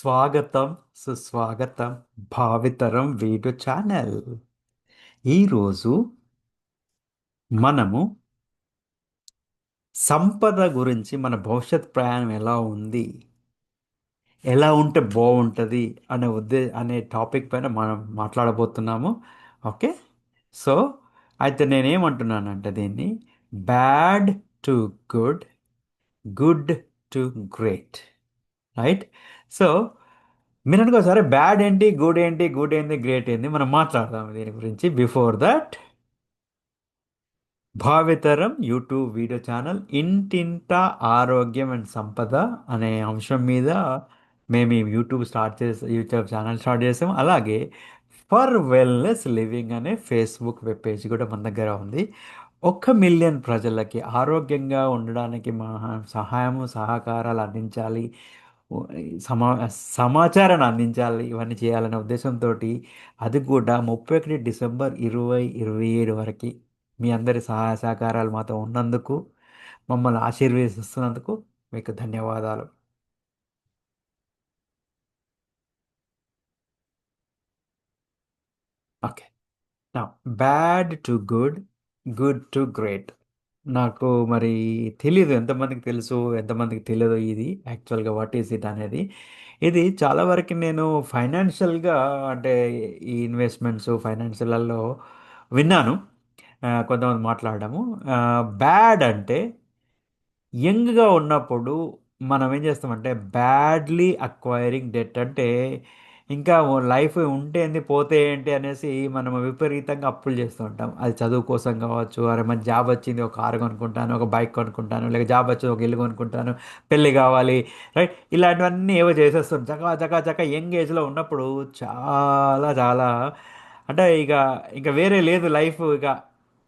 స్వాగతం సుస్వాగతం భావితరం video channel. ఈరోజు మనము సంపద గురించి మన భవిష్యత్ ప్రయాణం ఎలా ఉంది ఎలా ఉంటే బాగుంటుంది అనే ఉద్దే అనే టాపిక్ పైన మనం మాట్లాడబోతున్నాము. ఓకే? సో అయితే నేనేమంటున్నానంటే దీన్ని bad to good good to great. Right? So మీరు అనుకో సరే బ్యాడ్ ఏంటి గుడ్ ఏంటి గుడ్ ఏంటి గ్రేట్ ఏంటి మనం మాట్లాడదాం దీని గురించి. Before that Bhavitaram YouTube video channel ఇంటింట ఆరోగ్యం అండ్ సంపద అనే అంశం మీద మేము ఈ యూట్యూబ్ స్టార్ట్ చేసి యూట్యూబ్ ఛానల్ స్టార్ట్ చేసాము. అలాగే ఫర్ వెల్నెస్ లివింగ్ అనే ఫేస్బుక్ వెబ్ పేజ్ కూడా మన దగ్గర ఉంది. ఒక్క మిలియన్ ప్రజలకి ఆరోగ్యంగా ఉండడానికి మా సహాయము సహకారాలు అందించాలి. సమా సమాచారాన్ని అందించాలి ఇవన్నీ చేయాలనే ఉద్దేశంతో అది కూడా ముప్పై ఒకటి డిసెంబర్ ఇరవై ఇరవై ఏడు వరకు మీ అందరి సహాయ సహకారాలు మాతో ఉన్నందుకు మమ్మల్ని ఆశీర్వదిస్తున్నందుకు మీకు ధన్యవాదాలు. ఓకే. నా bad to good good to great నాకు మరి తెలీదు. ఎంతమందికి తెలుసు? ఎంతమందికి తెలియదు ఇది. యాక్చువల్గా వాట్ ఈస్ ఇట్ అనేది. ఇది చాలా వరకు నేను ఫైనాన్షియల్గా అంటే ఈ ఇన్వెస్ట్మెంట్స్ ఫైనాన్షియల్లో విన్నాను. కొంతమంది మాట్లాడడము బ్యాడ్ అంటే యంగ్గా ఉన్నప్పుడు మనం ఏం చేస్తామంటే బ్యాడ్లీ అక్వైరింగ్ డెట్ అంటే ఇంకా లైఫ్ ఉంటే ఏంది పోతే ఏంటి అనేసి మనం విపరీతంగా అప్పులు చేస్తూ ఉంటాం. అది చదువు కోసం కావచ్చు అరే మన జాబ్ వచ్చింది ఒక కారు కొనుక్కుంటాను ఒక బైక్ కొనుక్కుంటాను లేక జాబ్ వచ్చింది ఒక ఇల్లు కొనుక్కుంటాను పెళ్ళి కావాలి రైట్? ఇలాంటివన్నీ ఏవో చేసేస్తాం చకా చకా చకా యంగ్ ఏజ్లో ఉన్నప్పుడు చాలా చాలా అంటే ఇక ఇంకా వేరే లేదు లైఫ్ ఇక.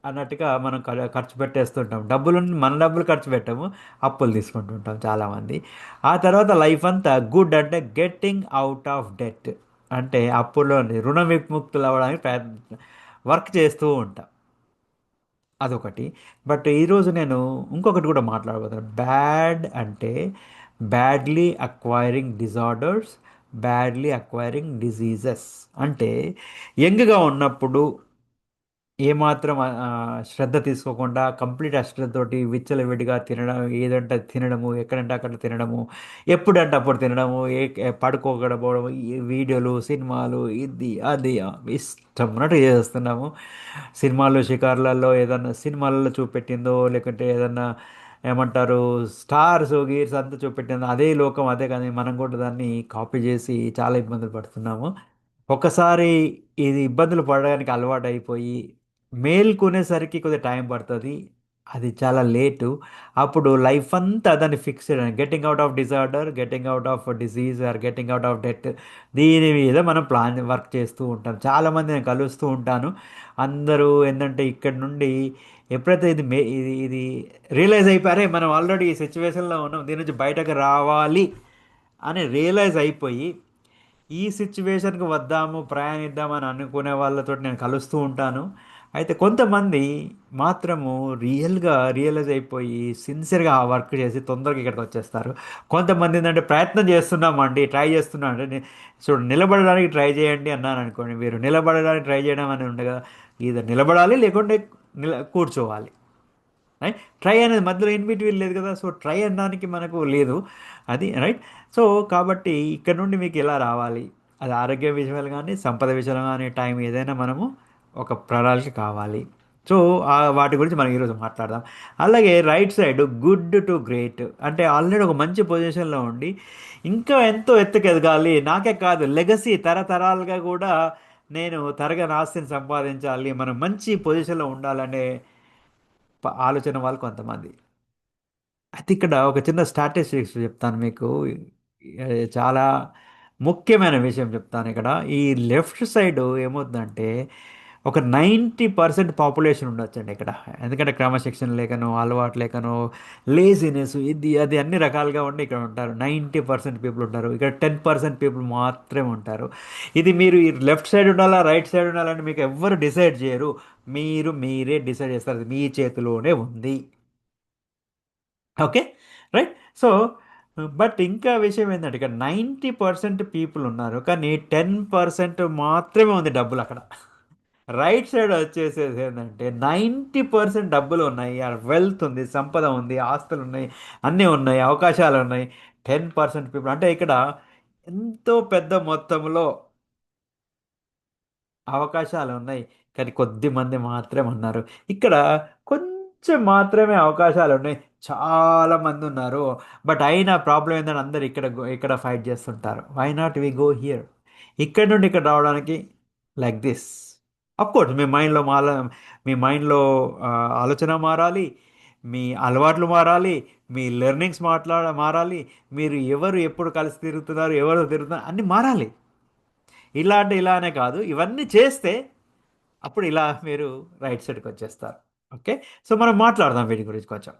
అన్నట్టుగా మనం ఖర్చు పెట్టేస్తుంటాం. డబ్బులు మన డబ్బులు ఖర్చు పెట్టాము. అప్పులు తీసుకుంటుంటాం చాలామంది. ఆ తర్వాత లైఫ్ అంతా గుడ్ అంటే గెట్టింగ్ అవుట్ ఆఫ్ డెట్ అంటే అప్పుల్లోని రుణ విముక్తులు అవ్వడానికి ప్రయత్న వర్క్ చేస్తూ ఉంటాం. అదొకటి. బట్ ఈరోజు నేను ఇంకొకటి కూడా మాట్లాడబోతున్నాను. బ్యాడ్ అంటే badly acquiring disorders badly acquiring diseases అంటే యంగ్గా ఉన్నప్పుడు ఏమాత్రం శ్రద్ధ తీసుకోకుండా కంప్లీట్ అశ్రద్ధతోటి విచ్చలవిడిగా తినడం ఏదంటే తినడము ఎక్కడంటే అక్కడ తినడము ఎప్పుడంటే అప్పుడు తినడము ఏ పడుకోకపోవడము పడుకోకపోవడం వీడియోలు సినిమాలు ఇది అది ఇష్టం ఉన్నట్టు చేస్తున్నాము. సినిమాలు షికార్లలో ఏదన్నా సినిమాలలో చూపెట్టిందో లేకుంటే ఏదన్నా ఏమంటారు స్టార్స్ గీర్స్ అంతా చూపెట్టిందో అదే లోకం అదే కానీ మనం కూడా దాన్ని కాపీ చేసి చాలా ఇబ్బందులు పడుతున్నాము. ఒకసారి ఇది ఇబ్బందులు పడడానికి అలవాటు అయిపోయి మేల్కొనేసరికి కొద్దిగా టైం పడుతుంది. అది చాలా లేటు. అప్పుడు లైఫ్ అంతా దాన్ని fix getting out of disorder getting out of disease or getting out of death దీని మీద మనం ప్లాన్ వర్క్ చేస్తూ ఉంటాం. చాలామంది నేను కలుస్తూ ఉంటాను. అందరూ ఏంటంటే ఇక్కడ నుండి ఎప్పుడైతే ఇది మే ఇది ఇది రియలైజ్ అయిపోయారే మనం ఆల్రెడీ ఈ సిచ్యువేషన్లో ఉన్నాం. దీని నుంచి బయటకు రావాలి అని రియలైజ్ అయిపోయి ఈ సిచ్యువేషన్కి వద్దాము ప్రయాణిద్దామని అనుకునే వాళ్ళతో నేను కలుస్తూ ఉంటాను. అయితే కొంతమంది మాత్రము రియల్గా రియలైజ్ అయిపోయి సిన్సియర్గా ఆ వర్క్ చేసి తొందరగా ఇక్కడికి వచ్చేస్తారు. కొంతమంది ఏంటంటే ప్రయత్నం చేస్తున్నామండి ట్రై చేస్తున్నాం అంటే చూడు నిలబడడానికి ట్రై చేయండి అన్నాను అనుకోండి. మీరు నిలబడడానికి ట్రై చేయడం అని ఉండగా కదా ఇది నిలబడాలి లేకుంటే నిల కూర్చోవాలి. రైట్? ట్రై అనేది మధ్యలో ఇన్బిట్వీన్ లేదు కదా సో ట్రై అనడానికి మనకు లేదు. అది రైట్? సో కాబట్టి ఇక్కడ నుండి మీకు ఎలా రావాలి? అది ఆరోగ్య విషయాలు కానీ సంపద విషయాలు కానీ టైం ఏదైనా మనము ఒక ప్రణాళిక కావాలి. సో ఆ వాటి గురించి మనం ఈరోజు మాట్లాడదాం. అలాగే right side good to great అంటే ఆల్రెడీ ఒక మంచి పొజిషన్లో ఉండి ఇంకా ఎంతో ఎత్తుకు ఎదగాలి. నాకే కాదు లెగసీ తరతరాలుగా కూడా నేను తరగని ఆస్తిని సంపాదించాలి. మనం మంచి పొజిషన్లో ఉండాలనే ఆలోచన వాళ్ళు కొంతమంది. అయితే ఇక్కడ ఒక చిన్న స్టాటిస్టిక్స్ చెప్తాను మీకు. చాలా ముఖ్యమైన విషయం చెప్తాను ఇక్కడ. ఈ లెఫ్ట్ సైడ్ ఏమవుతుందంటే ఒక నైంటీ పర్సెంట్ పాపులేషన్ ఉండొచ్చండి ఇక్కడ. ఎందుకంటే క్రమశిక్షణ లేకనో అలవాటు లేకను లేజినెస్ ఇది అది అన్ని రకాలుగా ఉండి ఇక్కడ ఉంటారు. నైంటీ పర్సెంట్ పీపుల్ ఉంటారు. ఇక్కడ టెన్ పర్సెంట్ పీపుల్ మాత్రమే ఉంటారు. ఇది మీరు లెఫ్ట్ సైడ్ ఉండాలా రైట్ సైడ్ ఉండాలని మీకు ఎవ్వరు డిసైడ్ చేయరు. మీరు మీరే డిసైడ్ చేస్తారు. అది మీ చేతిలోనే ఉంది. ఓకే? రైట్? సో బట్ ఇంకా విషయం ఏంటంటే ఇక్కడ నైంటీ పర్సెంట్ పీపుల్ ఉన్నారు. కానీ టెన్ పర్సెంట్ మాత్రమే ఉంది డబ్బులు అక్కడ. రైట్ సైడ్ వచ్చేసేది ఏంటంటే నైంటీ పర్సెంట్ డబ్బులు ఉన్నాయి వెల్త్ ఉంది సంపద ఉంది ఆస్తులు ఉన్నాయి అన్నీ ఉన్నాయి అవకాశాలు ఉన్నాయి. టెన్ పర్సెంట్ పీపుల్ అంటే ఇక్కడ ఎంతో పెద్ద మొత్తంలో అవకాశాలు ఉన్నాయి కానీ కొద్ది మంది మాత్రమే ఉన్నారు. ఇక్కడ కొంచెం మాత్రమే అవకాశాలు ఉన్నాయి చాలా మంది ఉన్నారు. బట్ అయినా ప్రాబ్లం ఏంటంటే అందరు ఇక్కడ ఇక్కడ ఫైట్ చేస్తుంటారు. Why not we go here ఇక్కడ నుండి ఇక్కడ రావడానికి లైక్ దిస్ అఫ్కోర్స్ మీ మైండ్లో మాల మీ మైండ్లో ఆలోచన మారాలి మీ అలవాట్లు మారాలి మీ లెర్నింగ్స్ మాట్లాడ మారాలి మీరు ఎవరు ఎప్పుడు కలిసి తిరుగుతున్నారు ఎవరు తిరుగుతున్నారు అన్నీ మారాలి. ఇలా అంటే ఇలానే కాదు ఇవన్నీ చేస్తే అప్పుడు ఇలా మీరు రైట్ సైడ్కి వచ్చేస్తారు. ఓకే సో మనం మాట్లాడదాం వీటి గురించి కొంచెం.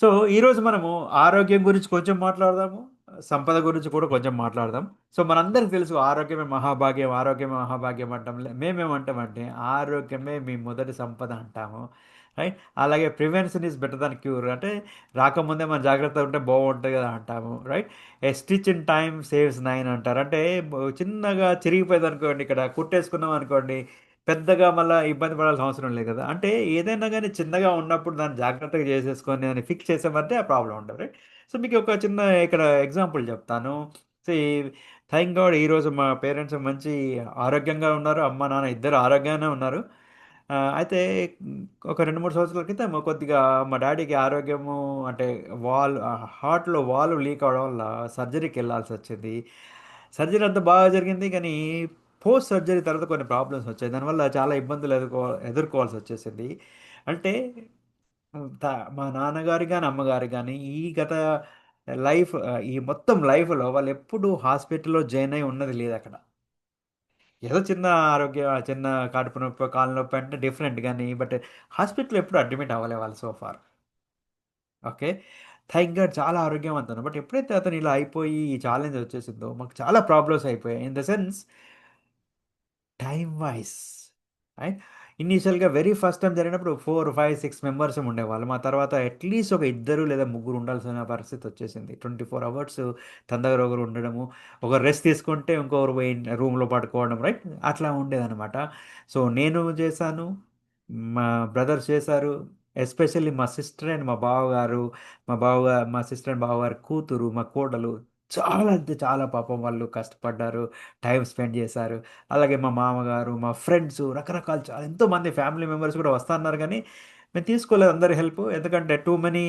సో ఈరోజు మనము ఆరోగ్యం గురించి కొంచెం మాట్లాడదాము. సంపద గురించి కూడా కొంచెం మాట్లాడదాం. సో మనందరికి తెలుసు ఆరోగ్యమే మహాభాగ్యం ఆరోగ్యమే మహాభాగ్యం అంటాం. మేమేమంటామంటే ఆరోగ్యమే మీ మొదటి సంపద అంటాము. రైట్? అలాగే prevention is better than cure. అంటే రాకముందే మనం జాగ్రత్త ఉంటే బాగుంటుంది కదా అంటాము. Right? A stitch in time saves nine అంటారు. అంటే చిన్నగా చిరిగిపోయింది అనుకోండి ఇక్కడ కుట్టేసుకున్నాం అనుకోండి పెద్దగా మళ్ళీ ఇబ్బంది పడాల్సిన అవసరం లేదు కదా. అంటే ఏదైనా కానీ చిన్నగా ఉన్నప్పుడు దాన్ని జాగ్రత్తగా చేసేసుకొని దాన్ని ఫిక్స్ చేసామంటే ఆ ప్రాబ్లం ఉండదు. రైట్? సో మీకు ఒక చిన్న ఇక్కడ ఎగ్జాంపుల్ చెప్తాను. సో థ్యాంక్ గాడ్ ఈరోజు మా పేరెంట్స్ మంచి ఆరోగ్యంగా ఉన్నారు. అమ్మ నాన్న ఇద్దరు ఆరోగ్యంగానే ఉన్నారు. అయితే ఒక రెండు మూడు సంవత్సరాల క్రితం కొద్దిగా మా డాడీకి ఆరోగ్యము అంటే వాల్ హార్ట్లో వాల్వ్ లీక్ అవడం వల్ల సర్జరీకి వెళ్ళాల్సి వచ్చింది. సర్జరీ అంతా బాగా జరిగింది. కానీ పోస్ట్ సర్జరీ తర్వాత కొన్ని ప్రాబ్లమ్స్ వచ్చాయి. దానివల్ల చాలా ఇబ్బందులు ఎదుర్కో ఎదుర్కోవాల్సి వచ్చేసింది. అంటే త- మా నాన్నగారు కానీ అమ్మగారు కానీ ఈ గత లైఫ్ ఈ మొత్తం లైఫ్లో వాళ్ళు ఎప్పుడు హాస్పిటల్లో జాయిన్ అయి ఉన్నది లేదు అక్కడ. ఏదో చిన్న ఆరోగ్యం చిన్న కడుపు నొప్పి కాళ్ళ నొప్పి అంటే డిఫరెంట్ కానీ బట్ హాస్పిటల్ ఎప్పుడు అడ్మిట్ అవ్వలే వాళ్ళు సోఫార్ ఓకే? థ్యాంక్ గాడ్ చాలా ఆరోగ్యవంతున్నారు బట్ ఎప్పుడైతే అతను ఇలా అయిపోయి ఈ ఛాలెంజ్ వచ్చేసిందో మాకు చాలా ప్రాబ్లమ్స్ అయిపోయాయి. In the sense time wise right? ఇనీషియల్గా వెరీ ఫస్ట్ టైం జరిగినప్పుడు ఫోర్ ఫైవ్ సిక్స్ మెంబర్స్ ఉండేవాళ్ళు మా తర్వాత అట్లీస్ట్ ఒక ఇద్దరు లేదా ముగ్గురు ఉండాల్సిన పరిస్థితి వచ్చేసింది. ట్వంటీ ఫోర్ అవర్స్ తన ఒకరు ఉండడము ఒకరు రెస్ట్ తీసుకుంటే ఇంకొకరు పోయి రూమ్లో పడుకోవడం రైట్? అట్లా ఉండేదన్నమాట. సో నేను చేశాను మా బ్రదర్స్ చేశారు ఎస్పెషల్లీ మా సిస్టర్ అండ్ మా బావగారు మా బావగారు మా సిస్టర్ అండ్ బావగారు కూతురు మా కోడలు చాలా అంటే చాలా పాపం వాళ్ళు కష్టపడ్డారు టైం స్పెండ్ చేశారు. అలాగే మా మామగారు మా ఫ్రెండ్స్ రకరకాల చాలా ఎంతోమంది ఫ్యామిలీ మెంబర్స్ కూడా వస్తున్నారు కానీ మేము తీసుకోలేదు అందరి హెల్ప్. ఎందుకంటే టూ మనీ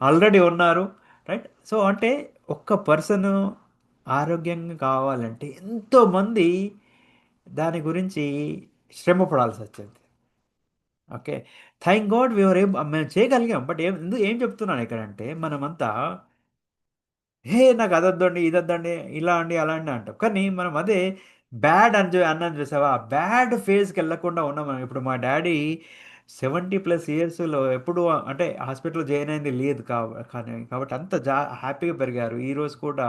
ఆల్రెడీ ఉన్నారు రైట్? సో అంటే ఒక్క పర్సన్ ఆరోగ్యంగా కావాలంటే ఎంతోమంది దాని గురించి శ్రమ పడాల్సి వచ్చింది. ఓకే? థ్యాంక్ గాడ్ వీఆర్ ఏం మేము చేయగలిగాం. బట్ ఏం ఎందుకు ఏం చెప్తున్నాను ఇక్కడ అంటే మనమంతా హే నాకు అదొద్దండి ఇదొద్దండి ఇలా అండి అలా అండి అంటాం. కానీ మనం అదే బ్యాడ్ అని అన్నాను చూసావా? ఆ బ్యాడ్ ఫేజ్కి వెళ్ళకుండా ఉన్నాం మనం. ఇప్పుడు మా డాడీ సెవెంటీ ప్లస్ ఇయర్స్లో ఎప్పుడు అంటే హాస్పిటల్లో జాయిన్ అయింది లేదు కా కానీ కాబట్టి అంత జా హ్యాపీగా పెరిగారు. ఈ రోజు కూడా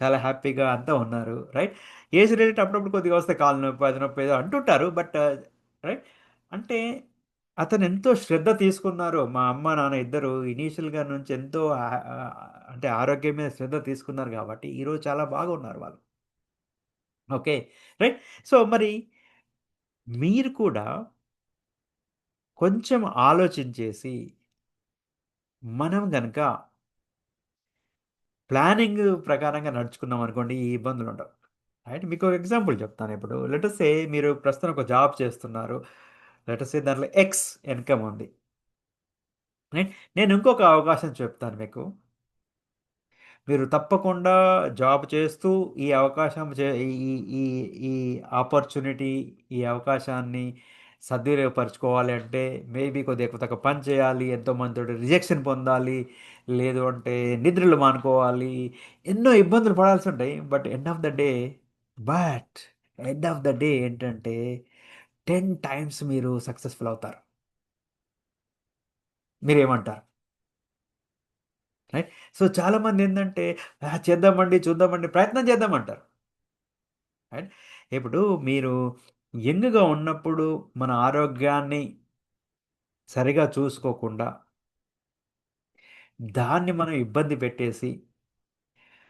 చాలా హ్యాపీగా అంతా ఉన్నారు. రైట్? ఏజ్ రిలేటెడ్ అప్పుడప్పుడు కొద్దిగా వస్తే కాలు నొప్పి అది నొప్పి ఏదో అంటుంటారు. But right? అంటే అతను ఎంతో శ్రద్ధ తీసుకున్నారు మా అమ్మ నాన్న ఇద్దరు ఇనీషియల్గా నుంచి ఎంతో అంటే ఆరోగ్యం మీద శ్రద్ధ తీసుకున్నారు కాబట్టి ఈరోజు చాలా బాగా ఉన్నారు వాళ్ళు. Okay right. సో మరి మీరు కూడా కొంచెం ఆలోచించేసి మనం గనక ప్లానింగ్ ప్రకారంగా నడుచుకున్నాం అనుకోండి ఈ ఇబ్బందులు ఉండవు రైట్? మీకు ఒక ఎగ్జాంపుల్ చెప్తాను ఇప్పుడు. లెటసే మీరు ప్రస్తుతం ఒక జాబ్ చేస్తున్నారు. లెటసే దాంట్లో ఎక్స్ ఇన్కమ్ ఉంది. రైట్ నేను ఇంకొక అవకాశం చెప్తాను మీకు. మీరు తప్పకుండా జాబ్ చేస్తూ ఈ అవకాశం చే ఈ ఈ ఈ ఆపర్చునిటీ ఈ అవకాశాన్ని సద్వినియోగపరచుకోవాలి అంటే మేబీ కొద్దిగా తగ్గ పని చేయాలి ఎంతోమంది రిజెక్షన్ పొందాలి లేదు అంటే నిద్రలు మానుకోవాలి ఎన్నో ఇబ్బందులు పడాల్సి ఉంటాయి. But end of the day but end of the day ఏంటంటే టెన్ టైమ్స్ మీరు సక్సెస్ఫుల్ అవుతారు. మీరేమంటారు? రైట్? సో చాలామంది ఏంటంటే చేద్దామండి చూద్దామండి ప్రయత్నం చేద్దామంటారు. రైట్? ఇప్పుడు మీరు యంగ్గా ఉన్నప్పుడు మన ఆరోగ్యాన్ని సరిగా చూసుకోకుండా దాన్ని మనం ఇబ్బంది పెట్టేసి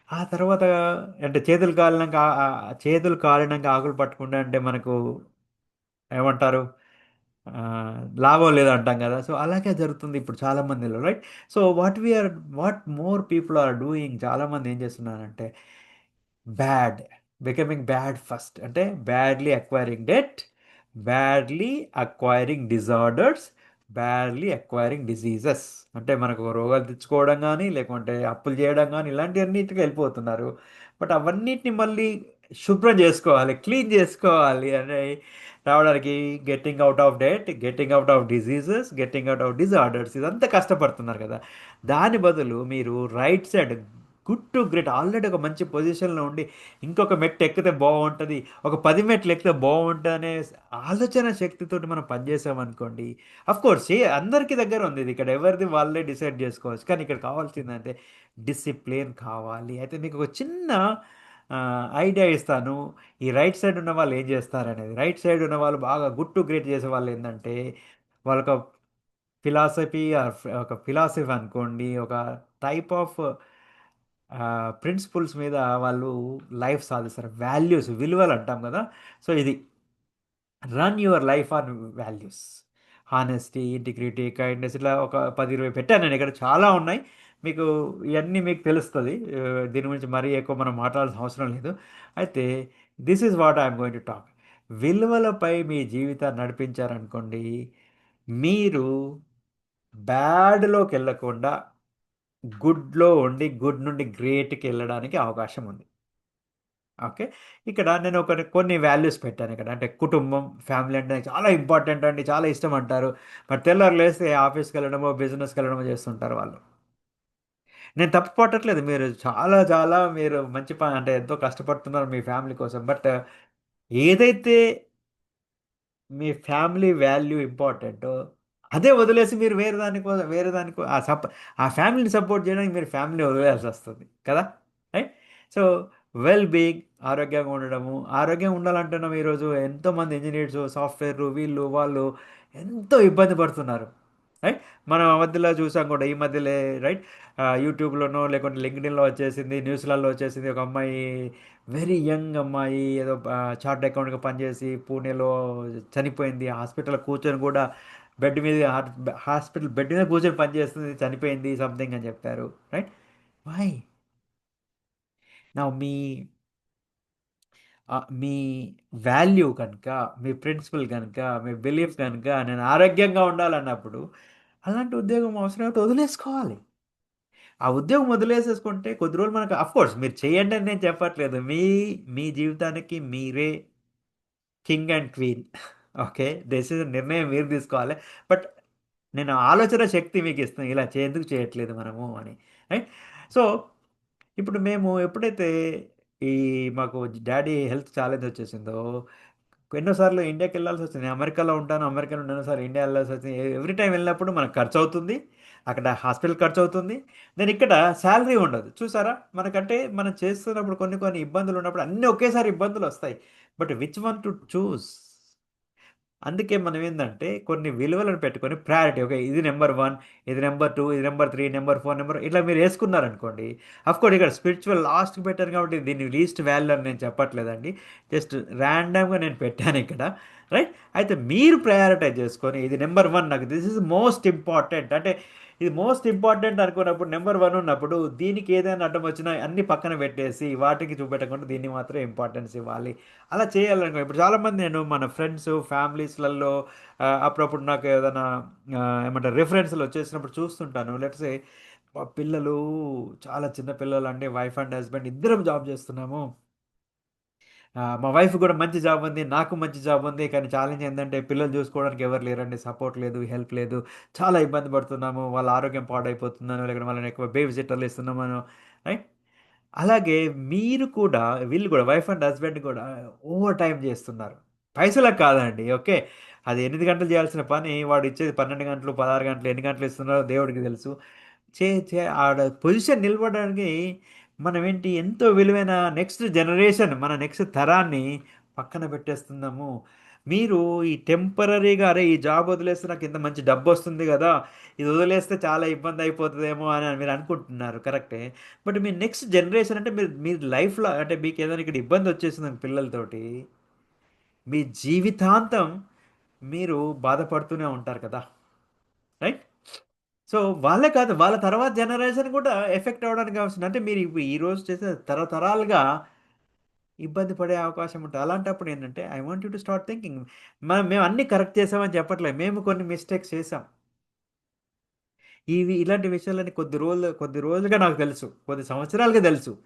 ఆ తర్వాత అంటే చేతులు కాలినాక చేతులు కాలినాక ఆకులు పట్టుకుంటే అంటే మనకు ఏమంటారు? లాభం లేదు అంటాం కదా! సో అలాగే జరుగుతుంది ఇప్పుడు చాలామందిలో right? So what we are what more people are doing చాలామంది ఏం చేస్తున్నారంటే బ్యాడ్ బికమింగ్ బ్యాడ్ ఫస్ట్. అంటే badly acquiring debt badly acquiring disorders badly acquiring diseases. అంటే మనకు రోగాలు తెచ్చుకోవడం కానీ లేకుంటే అప్పులు చేయడం కానీ ఇలాంటివన్నిటికి వెళ్ళిపోతున్నారు. బట్ అవన్నిటిని మళ్ళీ శుభ్రం చేసుకోవాలి క్లీన్ చేసుకోవాలి అనే రావడానికి getting out of debt getting out of diseases getting out of disorders ఇదంతా కష్టపడుతున్నారు కదా. దాని బదులు మీరు right side good to great already ఒక మంచి పొజిషన్లో ఉండి ఇంకొక మెట్టు ఎక్కితే బాగుంటుంది ఒక పది మెట్లు ఎక్కితే బాగుంటుంది అనే ఆలోచన శక్తితో మనం పనిచేసామనుకోండి అఫ్ కోర్స్ ఏ అందరికీ దగ్గర ఉంది ఇది. ఇక్కడ ఎవరిది వాళ్ళే డిసైడ్ చేసుకోవచ్చు. కానీ ఇక్కడ కావాల్సిందంటే డిసిప్లిన్ కావాలి. అయితే మీకు ఒక చిన్న ఐడియా ఇస్తాను. ఈ రైట్ సైడ్ ఉన్న వాళ్ళు ఏం చేస్తారనేది. రైట్ సైడ్ ఉన్న వాళ్ళు బాగా గుడ్ టు గ్రేట్ చేసే వాళ్ళు ఏంటంటే వాళ్ళొక ఫిలాసఫీ ఒక ఫిలాసఫీ అనుకోండి ఒక టైప్ ఆఫ్ ప్రిన్సిపల్స్ మీద వాళ్ళు లైఫ్ సాధిస్తారు. వాల్యూస్ విలువలు అంటాం కదా. సో ఇది run your life on values honesty integrity kindness ఇట్లా ఒక పది ఇరవై పెట్టాను నేను. ఇక్కడ చాలా ఉన్నాయి. మీకు ఇవన్నీ మీకు తెలుస్తుంది. దీని గురించి మరీ ఎక్కువ మనం మాట్లాడాల్సిన అవసరం లేదు. అయితే this is what I'm going to talk విలువలపై మీ జీవితాన్ని నడిపించారనుకోండి మీరు బ్యాడ్లోకి వెళ్ళకుండా గుడ్లో ఉండి గుడ్ నుండి గ్రేట్కి వెళ్ళడానికి అవకాశం ఉంది. ఓకే? ఇక్కడ నేను ఒక కొన్ని వాల్యూస్ పెట్టాను ఇక్కడ. అంటే కుటుంబం ఫ్యామిలీ అంటే చాలా ఇంపార్టెంట్ అండి చాలా ఇష్టం అంటారు. మరి తెల్లారు లేస్తే ఆఫీస్కి వెళ్ళడమో బిజినెస్కి వెళ్ళడమో చేస్తుంటారు వాళ్ళు. నేను తప్పు పట్టట్లేదు మీరు చాలా చాలా మీరు మంచి పని అంటే ఎంతో కష్టపడుతున్నారు మీ ఫ్యామిలీ కోసం. బట్ ఏదైతే మీ ఫ్యామిలీ వాల్యూ ఇంపార్టెంటో అదే వదిలేసి మీరు వేరే దానికో వేరే దానికో ఆ సప్ ఆ ఫ్యామిలీని సపోర్ట్ చేయడానికి మీరు ఫ్యామిలీ వదిలేయాల్సి వస్తుంది. కదా? రైట్? సో వెల్ బీయింగ్ ఆరోగ్యంగా ఉండడము. ఆరోగ్యంగా ఉండాలంటున్నాం ఈరోజు ఎంతోమంది ఇంజనీర్స్ సాఫ్ట్వేర్ వీళ్ళు వాళ్ళు ఎంతో ఇబ్బంది పడుతున్నారు. రైట్ మనం ఆ మధ్యలో చూసాం కూడా ఈ మధ్యలో రైట్ యూట్యూబ్లోనో లేకుంటే లింక్డ్ఇన్లో వచ్చేసింది న్యూస్లలో వచ్చేసింది ఒక అమ్మాయి వెరీ యంగ్ అమ్మాయి ఏదో చార్ట్ అకౌంట్గా పనిచేసి పూణేలో చనిపోయింది. హాస్పిటల్లో కూర్చొని కూడా బెడ్ మీద హాస్పిటల్ బెడ్ మీద కూర్చొని పనిచేస్తుంది చనిపోయింది సంథింగ్ అని చెప్పారు. రైట్ వై నా మీ మీ వాల్యూ కనుక మీ ప్రిన్సిపల్ కనుక మీ బిలీఫ్ కనుక నేను ఆరోగ్యంగా ఉండాలన్నప్పుడు అలాంటి ఉద్యోగం అవసరం వదిలేసుకోవాలి. ఆ ఉద్యోగం వదిలేసేసుకుంటే కొద్ది రోజులు మనకు అఫ్కోర్స్ మీరు చేయండి అని నేను చెప్పట్లేదు. మీ మీ జీవితానికి మీరే king and queen okay decision నిర్ణయం మీరు తీసుకోవాలి. బట్ నేను ఆలోచన శక్తి మీకు ఇస్తాను ఇలా ఎందుకు చేయట్లేదు మనము అని. రైట్ సో ఇప్పుడు మేము ఎప్పుడైతే ఈ మాకు డాడీ హెల్త్ ఛాలెంజ్ వచ్చేసిందో ఎన్నోసార్లు ఇండియాకి వెళ్ళాల్సి వచ్చింది. అమెరికాలో ఉంటాను అమెరికాలో ఎన్నోసార్లు ఇండియా వెళ్ళాల్సి వచ్చింది. ఎవ్రీ టైం వెళ్ళినప్పుడు మనకు ఖర్చు అవుతుంది అక్కడ హాస్పిటల్ ఖర్చు అవుతుంది నేను ఇక్కడ శాలరీ ఉండదు. చూసారా? మనకంటే మనం చేస్తున్నప్పుడు కొన్ని కొన్ని ఇబ్బందులు ఉన్నప్పుడు అన్నీ ఒకేసారి ఇబ్బందులు వస్తాయి but which one to choose? అందుకే మనం ఏంటంటే కొన్ని విలువలను పెట్టుకొని ప్రయారిటీ ఓకే ఇది నెంబర్ వన్ ఇది నెంబర్ టూ ఇది number three number four number ఇట్లా మీరు వేసుకున్నారనుకోండి కోర్స్ ఇక్కడ స్పిరిచువల్ లాస్ట్కి పెట్టాను కాబట్టి దీన్ని లీస్ట్ వాల్యూ అని నేను చెప్పట్లేదండి. జస్ట్ ర్యాండమ్గా నేను పెట్టాను ఇక్కడ రైట్ అయితే మీరు ప్రయారిటైజ్ చేసుకొని ఇది నెంబర్ వన్ నాకు దిస్ ఇస్ మోస్ట్ ఇంపార్టెంట్ అంటే ఇది మోస్ట్ ఇంపార్టెంట్ అనుకున్నప్పుడు నెంబర్ వన్ ఉన్నప్పుడు దీనికి ఏదైనా అడ్డం వచ్చినా అన్ని పక్కన పెట్టేసి వాటికి చూపెట్టకుండా దీన్ని మాత్రం ఇంపార్టెన్స్ ఇవ్వాలి. అలా చేయాలనుకో ఇప్పుడు చాలామంది నేను మన ఫ్రెండ్స్ ఫ్యామిలీస్లలో అప్పుడప్పుడు నాకు ఏదైనా ఏమంటారు రిఫరెన్స్లు వచ్చేసినప్పుడు చూస్తుంటాను. లెట్సే పిల్లలు చాలా చిన్న పిల్లలు అంటే వైఫ్ అండ్ హస్బెండ్ ఇద్దరం జాబ్ చేస్తున్నాము. మా వైఫ్ కూడా మంచి జాబ్ ఉంది నాకు మంచి జాబ్ ఉంది కానీ ఛాలెంజ్ ఏంటంటే పిల్లలు చూసుకోవడానికి ఎవరు లేరండి సపోర్ట్ లేదు హెల్ప్ లేదు. చాలా ఇబ్బంది పడుతున్నాము వాళ్ళ ఆరోగ్యం పాడైపోతుందని లేకపోతే వాళ్ళని ఎక్కువ బేబీ సిట్టర్లు ఇస్తున్నామను రైట్ అలాగే మీరు కూడా వీళ్ళు కూడా వైఫ్ అండ్ హస్బెండ్ కూడా ఓవర్ టైం చేస్తున్నారు. పైసలకు కాదండి ఓకే అది ఎనిమిది గంటలు చేయాల్సిన పని వాడు ఇచ్చేది పన్నెండు గంటలు పదహారు గంటలు ఎన్ని గంటలు ఇస్తున్నారో దేవుడికి తెలుసు. చే చే ఆడ పొజిషన్ నిలబడడానికి మనం ఏంటి ఎంతో విలువైన నెక్స్ట్ జనరేషన్ మన నెక్స్ట్ తరాన్ని పక్కన పెట్టేస్తున్నాము. మీరు ఈ టెంపరీగా అరే ఈ జాబ్ వదిలేస్తే నాకు ఇంత మంచి డబ్బు వస్తుంది కదా ఇది వదిలేస్తే చాలా ఇబ్బంది అయిపోతుందేమో అని మీరు అనుకుంటున్నారు కరెక్టే బట్ మీ నెక్స్ట్ జనరేషన్ అంటే మీరు మీ లైఫ్లో అంటే మీకు ఏదైనా ఇక్కడ ఇబ్బంది వచ్చేసింది పిల్లలతోటి మీ జీవితాంతం మీరు బాధపడుతూనే ఉంటారు కదా రైట్ సో వాళ్ళే కాదు వాళ్ళ తర్వాత జనరేషన్ కూడా ఎఫెక్ట్ అవ్వడానికి అవసరం. అంటే మీరు ఇప్పుడు ఈ రోజు చేసే తరతరాలుగా ఇబ్బంది పడే అవకాశం ఉంటుంది. అలాంటప్పుడు ఏంటంటే I want you to start thinking మనం మేము అన్ని కరెక్ట్ చేసామని చెప్పట్లేదు మేము కొన్ని మిస్టేక్స్ చేసాం. ఇవి ఇలాంటి విషయాలని కొద్ది రోజులు కొద్ది రోజులుగా నాకు తెలుసు. కొద్ది సంవత్సరాలుగా తెలుసు.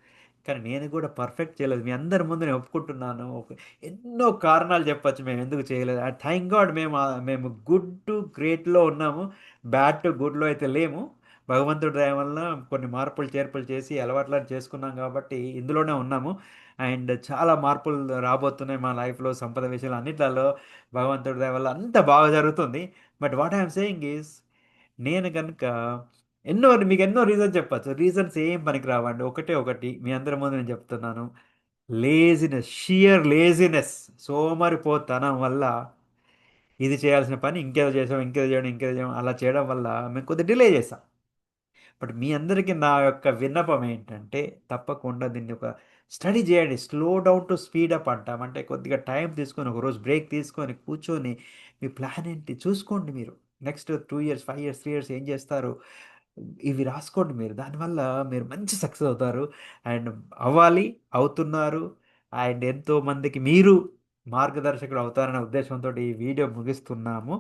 కానీ నేను కూడా పర్ఫెక్ట్ చేయలేదు. మీ అందరి ముందు నేను ఒప్పుకుంటున్నాను. ఎన్నో కారణాలు చెప్పచ్చు. మేము ఎందుకు చేయలేదు? థ్యాంక్ గాడ్ మేము మేము గుడ్ టు గ్రేట్లో ఉన్నాము. బ్యాడ్ టు గుడ్లో అయితే లేము. భగవంతుడి దయ వల్ల కొన్ని మార్పులు చేర్పులు చేసి అలవాట్లను చేసుకున్నాం కాబట్టి ఇందులోనే ఉన్నాము. అండ్ చాలా మార్పులు రాబోతున్నాయి మా లైఫ్లో సంపద విషయాలు అన్నిట్లలో. భగవంతుడి దయ వల్ల అంత బాగా జరుగుతుంది. But what I'm saying is నేను కనుక ఎన్నో మీకు ఎన్నో రీజన్స్ చెప్పచ్చు. రీజన్స్ ఏం పనికి రావండి ఒకటే ఒకటి మీ అందరి ముందు నేను చెప్తున్నాను. లేజినెస్ షియర్ లేజినెస్ సోమరిపోతనం వల్ల ఇది చేయాల్సిన పని ఇంకేదో చేసాం ఇంకేదో చేయడం ఇంకేదో చేయడం అలా చేయడం వల్ల మేము కొద్దిగా డిలే చేసాం బట్ మీ అందరికీ నా యొక్క విన్నపం ఏంటంటే తప్పకుండా దీన్ని ఒక స్టడీ చేయండి. Slow down to speed up అంటాం. అంటే కొద్దిగా టైం తీసుకొని ఒక రోజు బ్రేక్ తీసుకొని కూర్చొని మీ ప్లాన్ ఏంటి చూసుకోండి మీరు. Next two years five years three years ఏం చేస్తారు? ఇవి రాసుకోండి మీరు. దానివల్ల మీరు మంచి సక్సెస్ అవుతారు. అండ్ అవ్వాలి అవుతున్నారు. అండ్ ఎంతో మందికి మీరు మార్గదర్శకుడు అవుతారనే ఉద్దేశంతో ఈ వీడియో ముగిస్తున్నాము.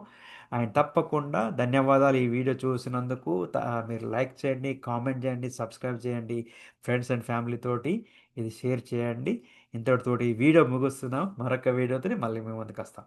అండ్ తప్పకుండా ధన్యవాదాలు ఈ వీడియో చూసినందుకు. మీరు లైక్ చేయండి కామెంట్ చేయండి సబ్స్క్రైబ్ చేయండి ఫ్రెండ్స్ అండ్ ఫ్యామిలీ తోటి ఇది షేర్ చేయండి. ఇంతటితోటి ఈ వీడియో ముగుస్తున్నాం. మరొక వీడియోతో మళ్ళీ మేము ముందుకు వస్తాం.